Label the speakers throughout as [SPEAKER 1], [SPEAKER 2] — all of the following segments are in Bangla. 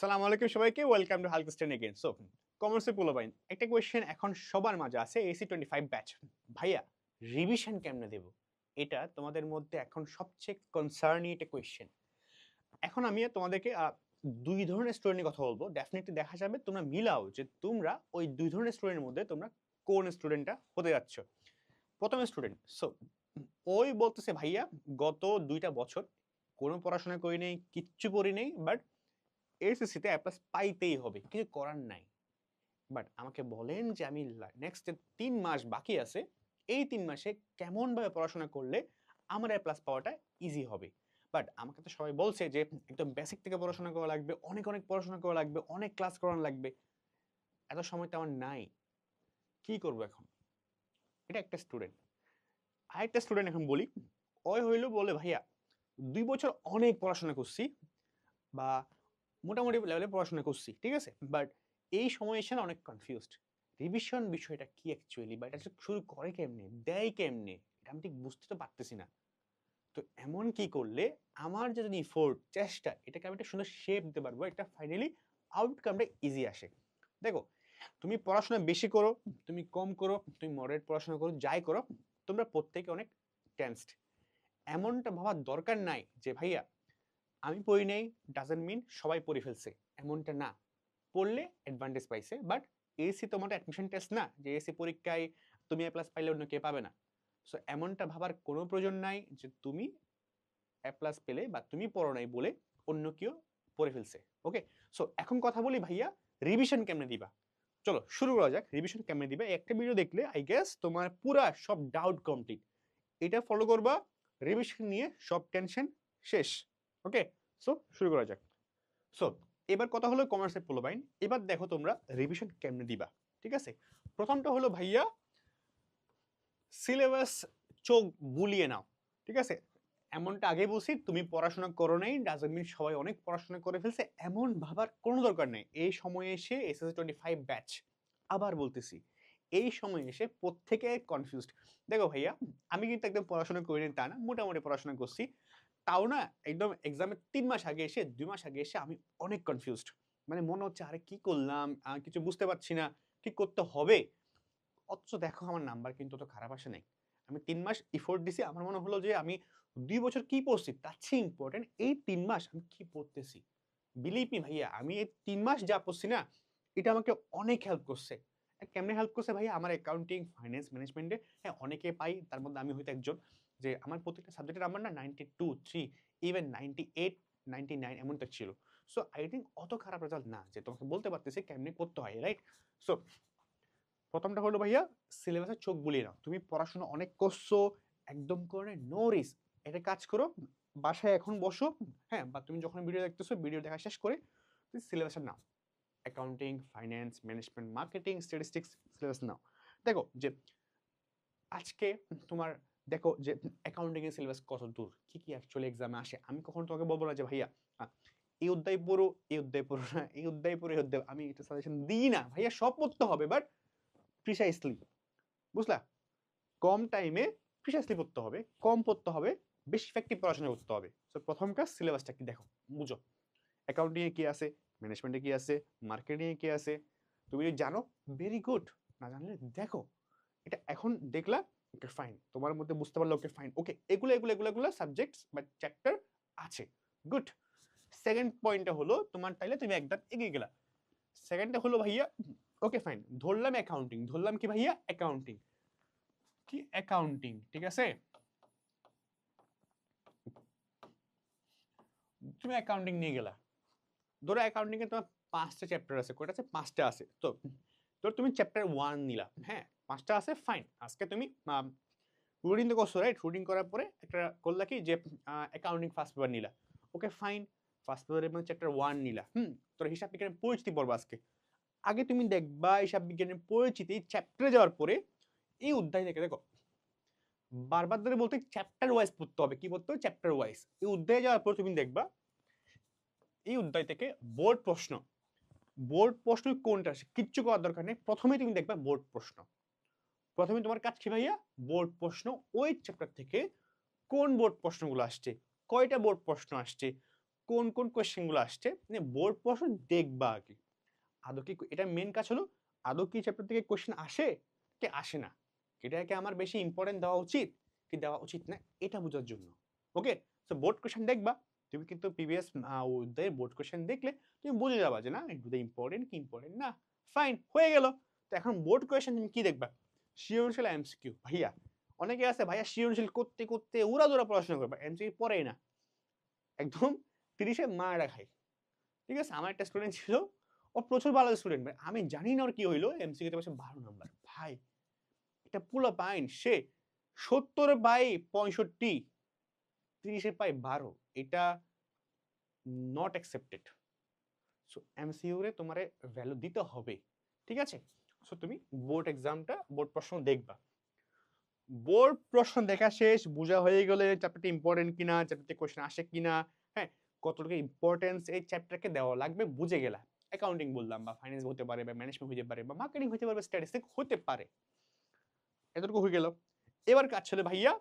[SPEAKER 1] সালাম আলাইকুম সবাইকে ওয়েলকাম টু হালকিস্টেন এগেন সো কমার্সে পোলোবাইন। একটা কোয়েশ্চেন এখন সবার মাঝে আছে এসি টোয়েন্টি ফাইভ ব্যাচ ভাইয়া রিভিশন কেমনে দেব? এটা তোমাদের মধ্যে এখন সবচেয়ে কনসার্নিং একটা কোয়েশ্চেন এখন আমি তোমাদেরকে দুই ধরনের স্টুডেন্টের কথা বলব। ডেফিনেটলি দেখা যাবে, তোমরা মিলাও যে তোমরা ওই দুই ধরনের স্টুডেন্টের মধ্যে তোমরা কোন স্টুডেন্টটা হতে যাচ্ছ। প্রথম স্টুডেন্ট সো ওই বলতেছে ভাইয়া, গত দুইটা বছর কোনো পড়াশোনা করি নেই, কিচ্ছু করি নেই বাট এসএসসিতে অ্যাপ্লাস পাইতেই হবে, কিছু করার নাই। বাট আমাকে বলেন যে আমি নেক্সট তিন মাস বাকি আছে, এই তিন মাসে কেমনভাবে পড়াশোনা করলে আমার এ প্লাস পাওয়াটা ইজি হবে। বাট আমাকে তো সবাই বলছে যে একদম বেসিক থেকে পড়াশোনা করা লাগবে, অনেক অনেক পড়াশোনা করা লাগবে, অনেক ক্লাস করানো লাগবে। এত সময় তো আমার নাই। কি করব এখন? এটা একটা স্টুডেন্ট আরেকটা স্টুডেন্ট এখন বলি, ওই হইল বলে, ভাইয়া, দুই বছর অনেক পড়াশোনা করছি, বা মোটামুটি লেভেলে পড়াশোনা করছি, ঠিক আছে? বাট এই সময় এসে না অনেক কনফিউজড রিভিশন বিষয়টা কি অ্যাকচুয়ালি বা এটা শুরু করে কেমনে? দেয় কেমনে? এটা আমি ঠিক বুঝতে তো পারতেছি না। তো এমন কি করলে আমার যে ইফোর্ট চেষ্টা, এটাকে আমি একটা সুন্দর শেপ দিতে পারব, এটা ফাইনালি আউটকামটা ইজি আসে। দেখো, তুমি পড়াশোনা বেশি করো, তুমি কম করো, তুমি মডারেট পড়াশোনা করো, যাই করো, তোমরা প্রত্যেকে অনেক টেন্সড এমনটা ভাবার দরকার নাই যে, ভাইয়া আমি পড়ি নেই ডাজেন্ট মিন সবাই পড়ে ফেলছে। এমনটা না। পড়লে অ্যাডভান্টেজ পাইছে বাট এসি তোমার অ্যাডমিশন টেস্ট না, যে এসি পরীক্ষায় তুমি এ প্লাস পাইলে অন্য কে পাবে না। সো এমনটা ভাবার কোনো প্রয়োজন নাই যে তুমি এ প্লাস পেলে বা তুমি পড়ো নাই বলে অন্য কেউ পড়ে ফেলছে। ওকে সো এখন কথা বলি ভাইয়া রিভিশন কেমনে দিবা? চলো, শুরু করা যাক। রিভিশন কেমনে দিবা? একটা ভিডিও দেখলে আই গেস তোমার পুরা সব ডাউট কমপ্লিট এটা ফলো করবা রিভিশন নিয়ে সব টেনশন শেষ। ওকে সো শুরু করা যাক। সো এবার কথা হলো কমার্সের পোলোবাইন এবার দেখো তোমরা রিভিশন কেমনে দিবা, ঠিক আছে? প্রথমটা হলো ভাইয়া সিলেবাস চোখ বুলিয়ে নাও, ঠিক আছে? এমনটা আগে বলছি, তুমি পড়াশোনা করো নাই ডাজেন্ট মিন সবাই অনেক পড়াশোনা করে ফেলছে, এমন ভাবার কোনো দরকার নেই। এই সময়ে এসে এসএসসি টোয়েন্টি ফাইভ ব্যাচ আবার বলতেছি, এই সময়ে এসে প্রত্যেকে কনফিউজড দেখো ভাইয়া, আমি কিন্তু একদম পড়াশোনা করিনি তা না, মোটামুটি পড়াশোনা করছি। তাও না একদম এক্সামের তিন মাস আগে এসে, দুই মাস আগে এসে আমি অনেক কনফিউজড মানে মনে হচ্ছে, আরে কি করলাম? কিছু বুঝতে পারছি না। কি করতে হবে? অথচ দেখো আমার নাম্বার কিন্তু অত খারাপ আসে নাই। আমি তিন মাস ইফোর্ট দিছি। আমার মনে হলো যে আমি দুই বছর কি পড়ছি? তার চেয়ে ইম্পর্টেন্ট এই তিন মাস আমি কি পড়তেছি? বিলিভ মি ভাইয়া, আমি এই তিন মাস যা পড়ছি না, এটা আমাকে অনেক হেল্প করছে। কেমনে হেল্প করছে ভাইয়া? আমার অ্যাকাউন্টিং ফাইন্যান্স ম্যানেজমেন্টে হ্যাঁ অনেকে পাই, তার মধ্যে আমি হয়তো একজন। যে আমার প্রত্যেকটা সাবজেক্টের নাম্বার না ninety two three even ninety eight ninety nine এমনটা ছিল। সো আই থিঙ্ক অত খারাপ রেজাল্ট না যে তোমাকে বলতে পারতেছি কেমনি করতে হয় রাইট সো প্রথমটা হলো ভাইয়া সিলেবাসে চোখ বুলিয়ে নাও। তুমি পড়াশোনা অনেক করছ, একদম করে নো রিস্ক এটা কাজ করো, বাসায় এখন বসো হ্যাঁ বা তুমি যখন ভিডিও দেখতেছো ভিডিও দেখা শেষ করে তুমি সিলেবাসটা নাও। Accounting finance management marketing statistics syllabus নাও। দেখো যে আজকে তোমার দেখো যে অ্যাকাউন্টিং এর সিলেবাস কত দূর কি কি অ্যাকচুয়ালি এক্সামে আসে? আমি কখনো তোমাকে বলব না যে, ভাইয়া এই অধ্যায় পড়ো, এই অধ্যায় পড়ো না, এই অধ্যায় পড়ো, এই অধ্যায় আমি এটা সাজেশন দিই না। ভাইয়া, সব পড়তে হবে বাট প্রিসাইসলি বুঝলা? কম টাইমে প্রিসাইসলি পড়তে হবে, কম পড়তে হবে, বেশি ইফেক্টিভ পড়াশোনা করতে হবে। সো প্রথম কাজ সিলেবাসটা কি? দেখো, বুঝো। অ্যাকাউন্টিংয়ে কি আছে? ম্যানেজমেন্টে কি আছে? মার্কেটিংয়ে কি আছে? তুমি যদি জানো ভেরি গুড না জানলে দেখো। এটা এখন দেখলা ওকে ফাইন তোমার মধ্যে বুঝতে পারল ওকে ফাইন ওকে, এগুলো এগুলো এগুলো এগুলো সাবজেক্টস বা চ্যাপ্টার আছে। গুড সেকেন্ড পয়েন্টটা হলো, তোমার তাইলে তুমি একদম এগিয়ে গেলা। সেকেন্ডটা হলো ভাইয়া, ওকে ফাইন ধরলাম অ্যাকাউন্টিং ধরলাম কি ভাইয়া? অ্যাকাউন্টিং কি অ্যাকাউন্টিং ঠিক আছে? তুমি অ্যাকাউন্টিং নিয়ে গেলা। ধরো অ্যাকাউন্টিং এ তোমার পাঁচটা চ্যাপ্টার আছে। কয়টা আছে? পাঁচটা আছে। তো, ধর তুমি চ্যাপ্টার ওয়ান নিলা হ্যাঁ? পাঁচটা আছে ফাইন আজকে তুমি রুটিন তো করছ রাইট রুটিন করার পরে একটা করলা কি যে অ্যাকাউন্টিং ফার্স্ট পেপার নিলা। ওকে ফাইন ফার্স্ট পেপারের মধ্যে চ্যাপ্টার ওয়ান নিলা। হুম, তোর হিসাব বিজ্ঞানের পরিচিতি পড়ব আজকে। আগে তুমি দেখবা হিসাব বিজ্ঞানের পরিচিতি চ্যাপ্টারে যাওয়ার পরে, এই অধ্যায় থেকে দেখো, বারবার ধরে বলতে চ্যাপ্টার ওয়াইজ পড়তে হবে। কি পড়তে হবে? চ্যাপ্টার ওয়াইজ এই অধ্যায়ে যাওয়ার পর তুমি দেখবা, এই অধ্যায় থেকে বোর্ড প্রশ্ন। বোর্ড প্রশ্ন কোনটা কিচ্ছু করার দরকার নেই। প্রথমে তুমি দেখবা বোর্ড প্রশ্ন। প্রথমে তোমার কাজ কি ভাইয়া? বোর্ড প্রশ্ন। ওই চ্যাপ্টার থেকে কোন বোর্ড প্রশ্নগুলো আসছে? কয়টা বোর্ড প্রশ্ন আসছে? কোন কোন কোয়েশ্চেনগুলো আসছে? মানে বোর্ড প্রশ্ন দেখবা আগে। আদৌ কি এটা মেন কাজ হলো? আদৌ কি চ্যাপ্টার থেকে কোয়েশ্চেন আসে? কি আসে না? এটাকে আমার বেশি ইম্পর্টেন্ট দেওয়া উচিত? কি দেওয়া উচিত না? এটা বোঝার জন্য। ওকে তো বোর্ড কোয়েশ্চেন দেখবা। তুমি কিন্তু প্রিভিয়াস ওদের বোর্ড কোয়েশ্চেন দেখলে তুমি বুঝে যাবা যে না এগুলো ইম্পর্টেন্ট কি ইম্পর্টেন্ট না? ফাইন হয়ে গেল। তো এখন বোর্ড কোয়েশ্চেন তুমি কি দেখবা? সৃজনশীল এমসিকিউ ভাইয়া, অনেকে আছে ভাইয়া সৃজনশীল করতে করতে উড়া দুরা পড়াশোনা করবে এমসিকিউ পড়েই না। একদম তিরিশে মারা খায় ঠিক আছে, আমার একটা স্টুডেন্ট ছিল, ও প্রচুর ভালো স্টুডেন্ট ভাই আমি জানি না ওর কি হইল এমসিকিউতে পাশে বারো নাম্বার। ভাই, এটা পুরো পাইন সে সত্তর বাই পঁয়ষট্টি, তিরিশে পাই বারো, এটা নট অ্যাকসেপ্টেড সো এমসিইউরে তোমারে ভ্যালু দিতে হবে। ঠিক আছে? সো তুমি? বোর্ড এক্সামটা বোর্ড প্রশ্ন দেখবা। বোর্ড প্রশ্ন দেখা শেষ, বোঝা হয়ে গেলে চ্যাপ্টারটা ইম্পর্টেন্ট কিনা চ্যাপ্টারতে কোশ্চেন আসে কিনা হ্যাঁ? কতটুকু ইম্পর্টেন্স এই চ্যাপ্টারকে দেওয়া লাগবে বুঝে গেলা। অ্যাকাউন্টিং বললাম বা ফাইন্যান্স হতে পারে বা ম্যানেজমেন্ট হতে পারে বা মার্কেটিং হতে পারে বা স্ট্যাটিস্টিক হতে পারে। এতটুকু হয়ে গেল। এবার কাজ ছিল ভাইয়া।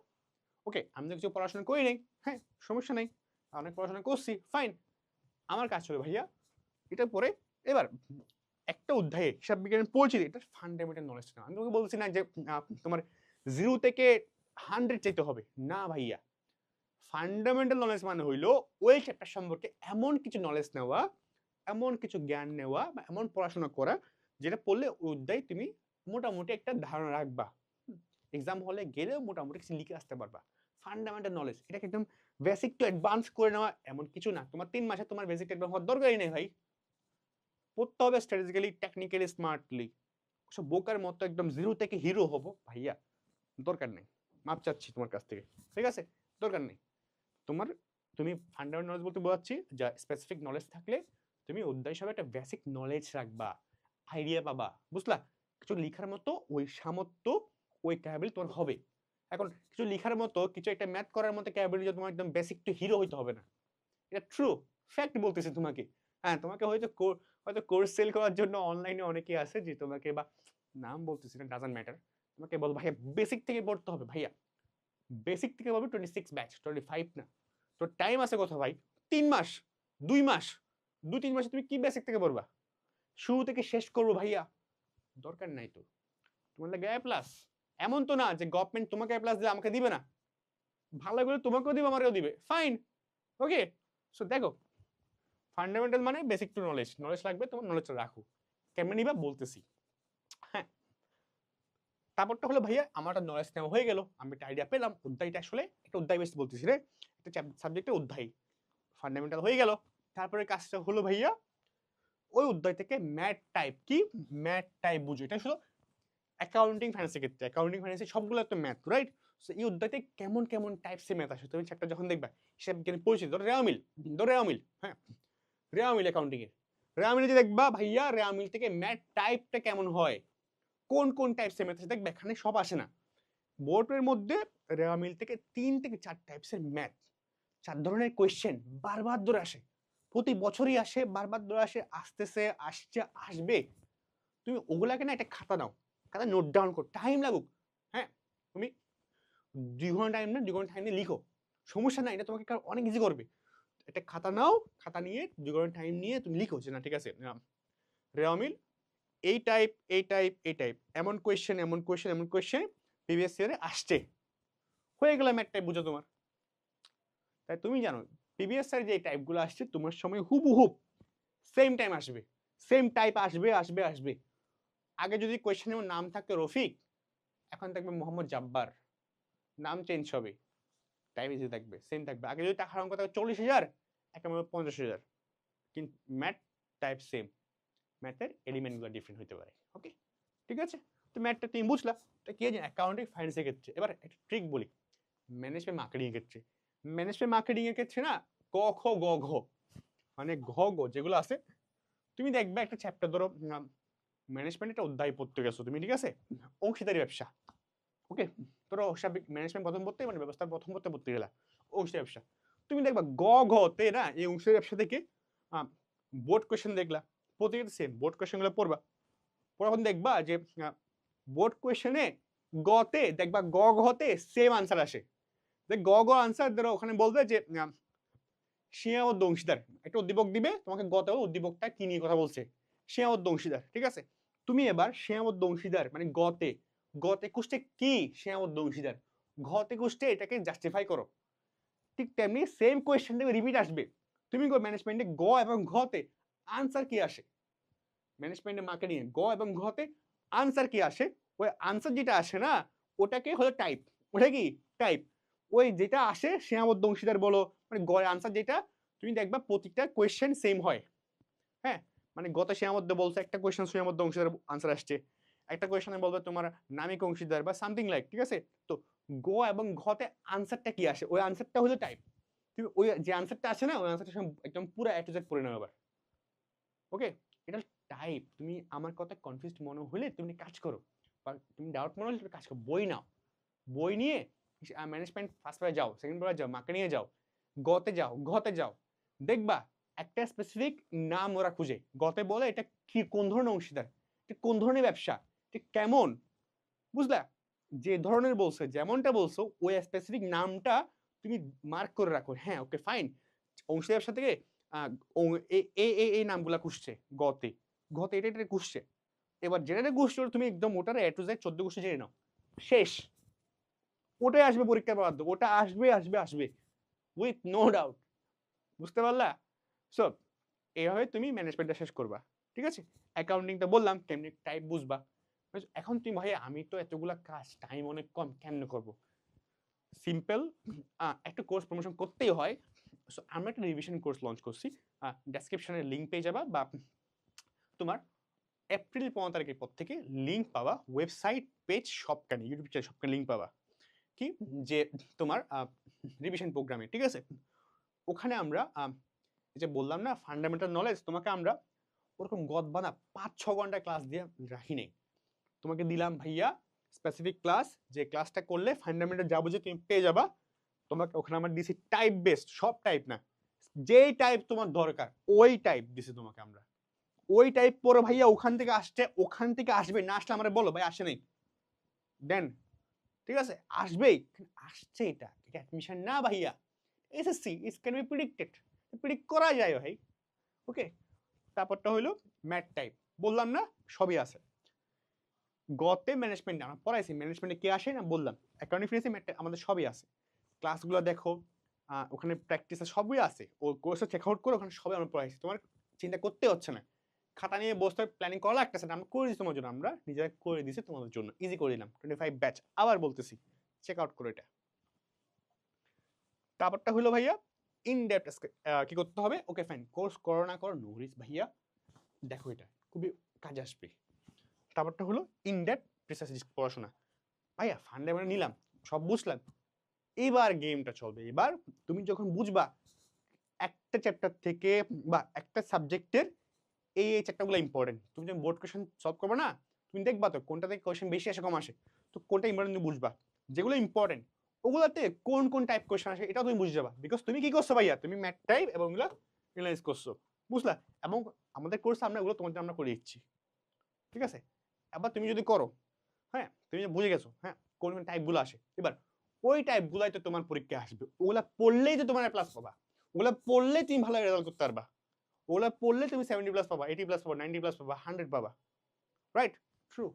[SPEAKER 1] ওকে আমি তো কিছু পড়াশোনা করি নাই হ্যাঁ? সমস্যা নেই। অনেক পড়াশোনা করছি ফাইন আমার কাজ ছিল ভাইয়া। এটা পরে এবার একটা অধ্যায়ে হিসাব বিজ্ঞানের পরিচিতি এটা ফান্ডামেন্টাল নলেজ না আমি তোমাকে বলছি না যে তোমার জিরো থেকে হান্ড্রেড চাইতে হবে। না ভাইয়া। ফান্ডামেন্টাল নলেজ মানে হইল ওই চ্যাপ্টার সম্পর্কে এমন কিছু নলেজ নেওয়া, এমন কিছু জ্ঞান নেওয়া বা এমন পড়াশোনা করা যেটা পড়লে ওই অধ্যায় তুমি মোটামুটি একটা ধারণা রাখবা। এক্সাম হলে গেলেও মোটামুটি কিছু লিখে আসতে পারবা। ফান্ডামেন্টাল নলেজ এটাকে একদম বেসিক টু অ্যাডভান্স করে নেওয়া এমন কিছু না। তোমার তিন মাসে তোমার বেসিক অ্যাডভান্স হওয়ার দরকারই নেই ভাই। পড়তে হবে স্ট্র্যাটেজিক্যালি টেকনিক্যালি স্মার্টলি সব বোকার মতো একদম জিরো থেকে হিরো হব। ভাইয়া, দরকার নেই। মাপ চাচ্ছি তোমার কাছ থেকে। ঠিক আছে? দরকার নেই। তোমার, তুমি ফান্ডামেন্টাল নলেজ বলতে বোঝাচ্ছি, যা স্পেসিফিক নলেজ থাকলে তুমি অধ্যায় হিসাবে একটা বেসিক নলেজ রাখবা আইডিয়া পাবা। বুঝলা? কিছু লেখার মতো ওই সামর্থ্য, ওই ক্যাপাবিলিটি তোমার হবে। এখন কিছু লেখার মতো, কিছু একটা ম্যাথ করার মতো ক্যাপাবিলিটি তোমার একদম বেসিক টু হিরো হইতে হবে না। এটা ট্রু ফ্যাক্ট বলতেছি তোমাকে। হ্যাঁ তোমাকে হয়তো হয়তো কোর্স সেল করার জন্য অনলাইনে অনেকে আছে যে তোমাকে বা নাম বলতেছি না ডাজন্ট ম্যাটার তোমাকে বল ভাইয়া বেসিক থেকে পড়তে হবে, ভাইয়া। বেসিক থেকে পাবে twenty six batch twenty five না। তো টাইম আছে কথা ভাই? তিন মাস, দুই মাস। দুই, তিন মাসে তুমি কি বেসিক থেকে পড়বা? শুরু থেকে শেষ করব, ভাইয়া। দরকার নাই তো তোমার লাগে এ প্লাস এমন তো না যে গভর্নমেন্ট তোমাকে এ প্লাস দিয়ে আমাকে দিবে না। ভালো করে তোমাকেও দিবে আমাকেও দিবে। ফাইন ওকে সো দেখো ফান্ডামেন্টাল মানে বেসিক টু নলেজ নলেজ লাগবে, তোমার নলেজটা রাখো। কেমন নিবা? বলতেছি। হ্যাঁ। তারপরটা হলো, ভাইয়া, আমার একটা নলেজ নেওয়া হয়ে গেল। আমি একটা আইডিয়া পেলাম। অধ্যায়টা আসলে একটা অধ্যায় বেশ বলতেছি, রে। একটা সাবজেক্টে অধ্যায়। ফান্ডামেন্টাল হয়ে গেল। তারপরে কাজটা হলো, ভাইয়া, ওই অধ্যায় থেকে ম্যাথ টাইপ কি? ম্যাথ টাইপ বুঝো। এটা শুধু অ্যাকাউন্টিং ফাইন্যান্সের ক্ষেত্রে। অ্যাকাউন্টিং ফাইন্যান্সে সবগুলো তো ম্যাথ রাইট সো এই অধ্যায়তে কেমন কেমন টাইপসের ম্যাথ আসে? তুমি চ্যাপ্টার যখন দেখবা, হিসাব জ্ঞানের পরিচিত। ধরো রেয়ামিল ধরো রেয়ামিল হ্যাঁ? রেয়ামিল অ্যাকাউন্টিং এর। রেয়ামিল যে দেখবা ভাইয়া রেয়ামিল থেকে ম্যাথ টাইপটা কেমন হয়? কোন কোন টাইপসের ম্যাথ আছে? দেখবে এখানে সব আসে না। বোর্ডের মধ্যে রেয়ামিল থেকে তিন থেকে চার টাইপসের ম্যাথ চার ধরনের কোয়েশ্চেন বারবার ধরে আসে। প্রতি বছরই আসে, বারবার ধরে আসে, আসতেছে, আসছে, আসবে। তুমি ওগুলাকে না একটা খাতা নাও খাতা নোট ডাউন করো। টাইম লাগুক। হ্যাঁ? তুমি দুই ঘণ্টা টাইম না, দুই ঘণ্টা টাইম নিয়ে লিখো। সমস্যা নাই, এটা তোমাকে অনেক ইজি করবে। একটা খাতা নাও, খাতা নিয়ে, দুই ঘণ্টা টাইম নিয়ে তুমি লিখো যে, না, ঠিক আছে রেওয়ামিল এই টাইপ এই টাইপ এই টাইপ এমন কোয়েশ্চেন এমন কোয়েশ্চেন এমন কোয়েশ্চেন প্রিভিয়াস ইয়ারে আসছে। হয়ে গেল ম্যাথ টাইপ বুঝো তোমার। তাই তুমি জানো প্রিভিয়াস ইয়ার যে টাইপগুলো আসছে, তোমার সময় হুবহুব সেম টাইম আসবে সেম টাইপ আসবে আসবে আসবে। আগে যদি কোয়েশ্চেনের নাম থাকতো রফিক, এখন থাকবে মোহাম্মদ জাব্বার। নাম চেঞ্জ হবে। টাইপ ইজি থাকবে সেম থাকবে। আগে যদি টাকার অঙ্ক থাকবে চল্লিশ হাজার এখন হবে পঞ্চাশ হাজার। কিন্তু ম্যাথ টাইপ সেম ম্যাথের এলিমেন্টগুলো ডিফারেন্ট হতে পারে ওকে ঠিক আছে? তো ম্যাথটা তুমি বুঝলা। তো কি আছে? অ্যাকাউন্টিং ফাইন্যান্সের ক্ষেত্রে। এবার একটা ট্রিক বলি। ম্যানেজমেন্ট মার্কেটিং এর ক্ষেত্রে। ম্যানেজমেন্ট মার্কেটিং এর ক্ষেত্রে না ক খ গ ঘ। মানে ঘ গ যেগুলো আছে তুমি দেখবে একটা চ্যাপ্টার ধরো ম্যানেজমেন্ট একটা অধ্যায় পড়তে গেছো তুমি ঠিক আছে? অংশীদারি ব্যবসা ওকে ধরো সার্বিক ম্যানেজমেন্ট প্রথম পড়তে মানে ব্যবস্থা প্রথম পড়তে পড়তে গেলা অংশীদারি ব্যবসা। তুমি দেখবা গ, ঘ, তে না, এই অংশীদারি ব্যবসা থেকে বোর্ড কোয়েশ্চেন দেখলা। প্রতিটা সেম বোর্ড কোয়েশ্চেনগুলো পড়বা। পড়া দেখবা যে বোর্ড কোয়েশ্চেনে গতে দেখবা গ ঘতে সেম আনসার আসে। যে গ গ আনসার ধরো, ওখানে বলবে যে সীমাবদ্ধ অংশীদার। একটা উদ্দীপক দিবে, তোমাকে গত উদ্দীপকটা কি নিয়ে কথা বলছে। সীমাবদ্ধ অংশীদার, ঠিক আছে? তুমি এবার সীমাবদ্ধ অংশীদার মানে গতে গতে কুষ্টে কি সীমাবদ্ধ অংশীদার ঘতে কুষ্টে এটাকে জাস্টিফাই করো। ঠিক তেমনি সেম কোয়েশ্চেন দেবে রিপিট আসবে। তুমি ম্যানেজমেন্টে গ এবং ঘতে আনসার কি আসে? ম্যানেজমেন্টে মাকে নিয়ে গ এবং ঘতে আনসার কি আসে? ওই আনসার যেটা আসে না, ওটাকে হলো টাইপ ওটা কি? টাইপ ওই যেটা আসে সীমাবদ্ধ অংশীদার বলো। মানে গড় আনসার যেটা, তুমি দেখবা প্রত্যেকটা কোয়েশ্চেন সেম হয়। হ্যাঁ? মানে গত সীমাবদ্ধ বলছে, একটা কোয়েশ্চেন সীমাবদ্ধ অংশীদার আনসার আসছে। একটা কোয়েশ্চেনে বলবে তোমার নামিক অংশীদার বা সামথিং লাইক ঠিক আছে? তো গো এবং ঘতে আনসারটা কি আসে? ওই আনসারটা হলো টাইপ তুমি ওই যে আনসারটা আছে না, ওই আনসারটা একদম পুরো এ টু জেড পড়ে নাও এবার ওকে এটা টাইপ তুমি আমার কথা কনফিউজ মনে হলে তুমি কাজ করো। বা তুমি ডাউট মনে হলে তুমি কাজ করো। বই নাও। বই নিয়ে ম্যানেজমেন্ট ফার্স্ট পেপারে যাও সেকেন্ড পেপারে যাও, মাকে নিয়ে যাও। গতে যাও, ঘতে যাও। দেখবা একটা স্পেসিফিক নাম ওরা খুঁজে। গতে বলে এটা কি, কোন ধরনের অংশীদার? এটা কোন ধরনের ব্যবসা? এটা কেমন? বুঝলা? যে ধরনের বলছে, যেমনটা বলছো, ওই স্পেসিফিক নামটা তুমি মার্ক করে রাখো। হ্যাঁ ওকে ফাইন অংশীদার ব্যবসা থেকে এই নামগুলা খুঁজছে, গতে। গতে এটা এটা খুঁজছে। এবার যেটা খুঁজছে তুমি একদম ওটার এ টু জেড চোদ্দ খুঁজে জেনে নাও। শেষ। ওটাই আসবে পরীক্ষার বাধ্য ওটা আসবে আসবে আসবে। উইথ নো ডাউট বুঝতে পারলা? সো এইভাবে তুমি ম্যানেজমেন্টটা শেষ করবা। ঠিক আছে? অ্যাকাউন্টিংটা বললাম, কেমনি টাইপ বুঝবা? এখন তুমি ভাই, আমি তো এতগুলা কাজ টাইম অনেক কম, কেমনে করব? সিম্পল একটা কোর্স প্রমোশন করতেই হয়। সো আমরা একটা রিভিশন কোর্স লঞ্চ করছি। ডেসক্রিপশনের লিঙ্ক পেয়ে যাবা বা তোমার এপ্রিল পনেরো তারিখের পর থেকে লিঙ্ক পাবা ওয়েবসাইট পেজ সবখানে ইউটিউব চ্যানেল সবখানে লিঙ্ক পাবা। কি? যে তোমার রিভিশন প্রোগ্রামে ঠিক আছে? ওখানে আমরা যে বললাম না ফান্ডামেন্টাল নলেজ তোমাকে আমরা ওরকম গদ বানা পাঁচ ছ ঘণ্টা ক্লাস দিয়ে রাখি নেই। তোমাকে দিলাম ভাইয়া স্পেসিফিক ক্লাস যে ক্লাসটা করলে ফান্ডামেন্টাল যাব যে তুমি পেয়ে যাবা। তোমাকে ওখানে আমার দিছি টাইপ বেসড সব টাইপ না। যেই টাইপ তোমার দরকার, ওই টাইপ দিছি তোমাকে আমরা। ওই টাইপ পরে ভাইয়া ওখান থেকে আসছে, ওখান থেকে আসবে, না আসলে আমরা বলো, ভাই আসে নেই। দেন ঠিক আছে? আসবেই আসছে এটা এটা অ্যাডমিশন না ভাইয়া। SSC is can be predicted predict করা যায় ভাই। ওকে তারপরটা হলো ম্যাট টাইপ বললাম না, সবই আছে। গতে ম্যানেজমেন্ট আমরা পড়াইছি ম্যানেজমেন্টে কে আসে না? বললাম। অ্যাকাউন্টিং ফিনান্সি আমাদের সবই আছে। ক্লাসগুলো দেখো ওখানে প্র্যাকটিস সবই আছে। ও কোর্সে চেক আউট করে ওখানে সবই আমরা পড়াইছি। তোমার চিন্তা করতে হচ্ছে না। খাতা নিয়ে বসতে প্ল্যানিং করা লাগতেছে না আমরা করে দিচ্ছি তোমার জন্য। আমরা নিজেরা করে দিছি তোমাদের জন্য। ইজি করে দিলাম। টোয়েন্টি ফাইভ ব্যাচ আবার বলতেছি চেক আউট করে এটা। তারপরটা হলো ভাইয়া ইন ডেপথ কি করতে হবে? ওকে ফাইন কোর্স করো না করো নো ভাইয়া। দেখো এটা, খুবই কাজে আসবে। তারপরটা হলো ইন ডেপথ প্রিসাইজ পড়াশোনা। ভাইয়া ফান্ডামেন্টাল নিলাম, সব বুঝলাম। এবার গেমটা চলবে। এবার তুমি যখন বুঝবা একটা চ্যাপ্টার থেকে বা একটা সাবজেক্টের এই এই চ্যাপ্টারগুলো ইম্পর্টেন্ট তুমি যখন বোর্ড কোয়েশন সলভ করবে না, তুমি দেখবা তো কোনটা থেকে কোয়েশন বেশি আসে, কম আসে। তো কোনটা ইম্পর্টেন্ট তুমি বুঝবা? যেগুলো ইম্পর্টেন্ট ওগুলোতে কোন কোন টাইপ কোয়েশন আসে, এটাও তুমি বুঝে যাবা। বিকজ তুমি কি করছ ভাইয়া? তুমি ম্যাথ টাইপ এবং এগুলো এনালাইজ করছ। বুঝলা? এবং আমাদের কোর্সে আমরা এগুলো জন্য আমরা করে দিচ্ছি। ঠিক আছে? এবার তুমি যদি করো হ্যাঁ তুমি বুঝে গেছো হ্যাঁ কোন কোন টাইপগুলো আসে, এবার ওই টাইপগুলাই তো তোমার পরীক্ষায় আসবে। ওগুলা পড়লেই তো তোমার প্লাস পাবা। ওগুলা পড়লেই তুমি ভালো রেজাল্ট করতে পারবা। ওগুলা পড়লে তুমি সেভেন্টি প্লাস পাবা এইটি প্লাস পাবা নাইনটি প্লাস পাবা হান্ড্রেড পাবা। রাইট ট্রু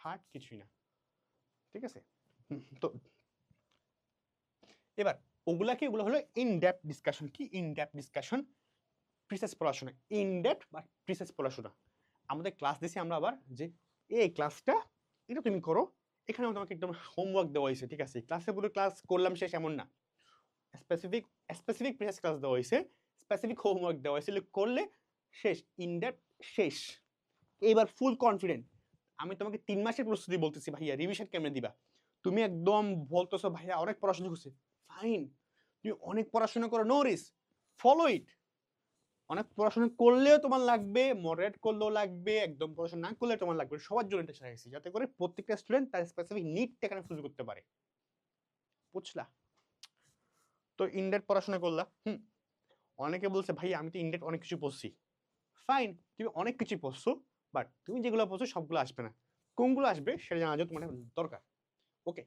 [SPEAKER 1] হার্ড কিছুই না। ঠিক আছে? তো এবার ওগুলা কি ওগুলো হলো ইন ডেপথ ডিসকাশন কি ইন ডেপথ ডিসকাশন প্রিসেস পড়াশোনা। ইন ডেপথ বা প্রিসেস পড়াশোনা। আমাদের ক্লাস দিছি আমরা আবার যে এই ক্লাসটা এটা তুমি করো। এখানে তোমাকে একদম হোমওয়ার্ক দেওয়া হয়েছে, ঠিক আছে? ক্লাসে পুরো ক্লাস করলাম শেষ এমন না। স্পেসিফিক স্পেসিফিক প্রিসেস ক্লাস দেওয়া হয়েছে স্পেসিফিক হোমওয়ার্ক দেওয়া হয়েছে। করলে শেষ ইন ডেপথ শেষ। এবার ফুল কনফিডেন্ট আমি তোমাকে তিন মাসের প্রস্তুতি বলতেছি, ভাইয়া রিভিশন কেমনে দিবা? তুমি একদম বলতেছো, ভাইয়া, অনেক পড়াশোনা করছে। ফাইন তুমি অনেক পড়াশোনা করো নো রিস ফলো ইট অনেক পড়াশোনা করলেও তোমার লাগবে মডারেট করলেও লাগবে, একদম পড়াশোনা না করলে তোমার লাগবে। সবার জন্য এটা চাইছি যাতে করে প্রত্যেকটা স্টুডেন্ট তার স্পেসিফিক নিডটা এখানে ফুল করতে পারে। বুঝলা? তো ইন্ডেট পড়াশোনা করলা, হুম? অনেকে বলছে, ভাই, আমি তো ইন্ডেট অনেক কিছু পড়ছি। ফাইন তুমি অনেক কিছু পড়ছো বাট তুমি যেগুলো পড়ছো সবগুলো আসবে না। কোনগুলো আসবে সেটা জানা যায় তোমার দরকার। ওকে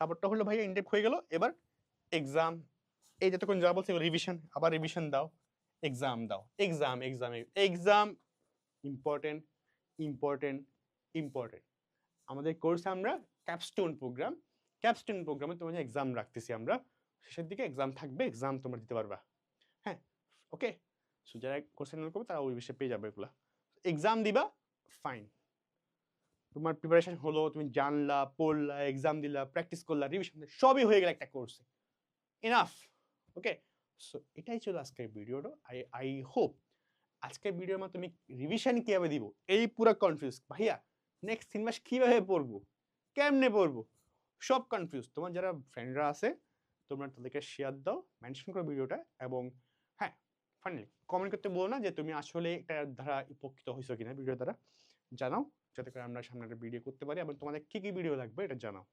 [SPEAKER 1] তারপরটা হলো ভাইয়া ইন্ডেপ হয়ে গেল, এবার এক্সাম এই যতক্ষণ যা বলছে রিভিশন আবার রিভিশন দাও। এক্সাম দাও। Exam exam exam important important important আমাদের কোর্সে আমরা ক্যাপস্টোন প্রোগ্রাম ক্যাপস্টোন প্রোগ্রামে তোমাদের এক্সাম রাখতেছি আমরা। শেষের দিকে এক্সাম থাকবে এক্সাম তোমরা দিতে পারবা। হ্যাঁ ওকে সো যারা কোর্সে এনরোল করবে, তারা ওই বিষয়ে পেয়ে যাবে এগুলো। এক্সাম দিবা ফাইন তোমার প্রিপারেশন হলো, তুমি জানলা, পড়লা এক্সাম দিলা প্র্যাকটিস করলা রিভিশন সবই হয়ে গেল একটা কোর্সে এনাফ ওকে সো এটাই ছিল আজকের ভিডিওটা। আই আই হোপ আজকের ভিডিওর মাধ্যমে রিভিশন কীভাবে দিব? এই পুরো কনফিউজ ভাইয়া নেক্সট তিন মাস কীভাবে পড়ব? কেমনে পড়ব? সব কনফিউজ তোমার যারা ফ্রেন্ডরা আছে, তোমরা তাদেরকে শেয়ার দাও মেনশন করো ভিডিওটা এবং হ্যাঁ ফাইনালি কমেন্ট করতে বলো না যে তুমি আসলে এটা দ্বারা উপকৃত হয়েছো কিনা ভিডিও দ্বারা। জানাও, যাতে করে আমরা সামনে একটা ভিডিও করতে পারি এবং তোমাদের কী কী ভিডিও লাগবে এটা জানাও।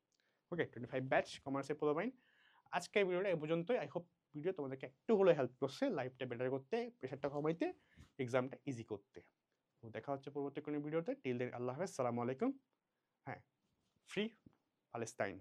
[SPEAKER 1] ওকে টোয়েন্টি ফাইভ ব্যাচ কমার্সের পোলোমাইন আজকের ভিডিওটা এ পর্যন্তই। আই হোপ ভিডিও তোমাদেরকে একটু হলেও হেল্প করছে লাইফটা বেটার করতে প্রেশারটা কমাইতে এক্সামটা ইজি করতে। তো দেখা হচ্ছে পরবর্তী কোনো ভিডিওতে টিল দেন আল্লাহ হাফেজ, সালামু আলাইকুম। হ্যাঁ ফ্রি প্যালেস্তাইন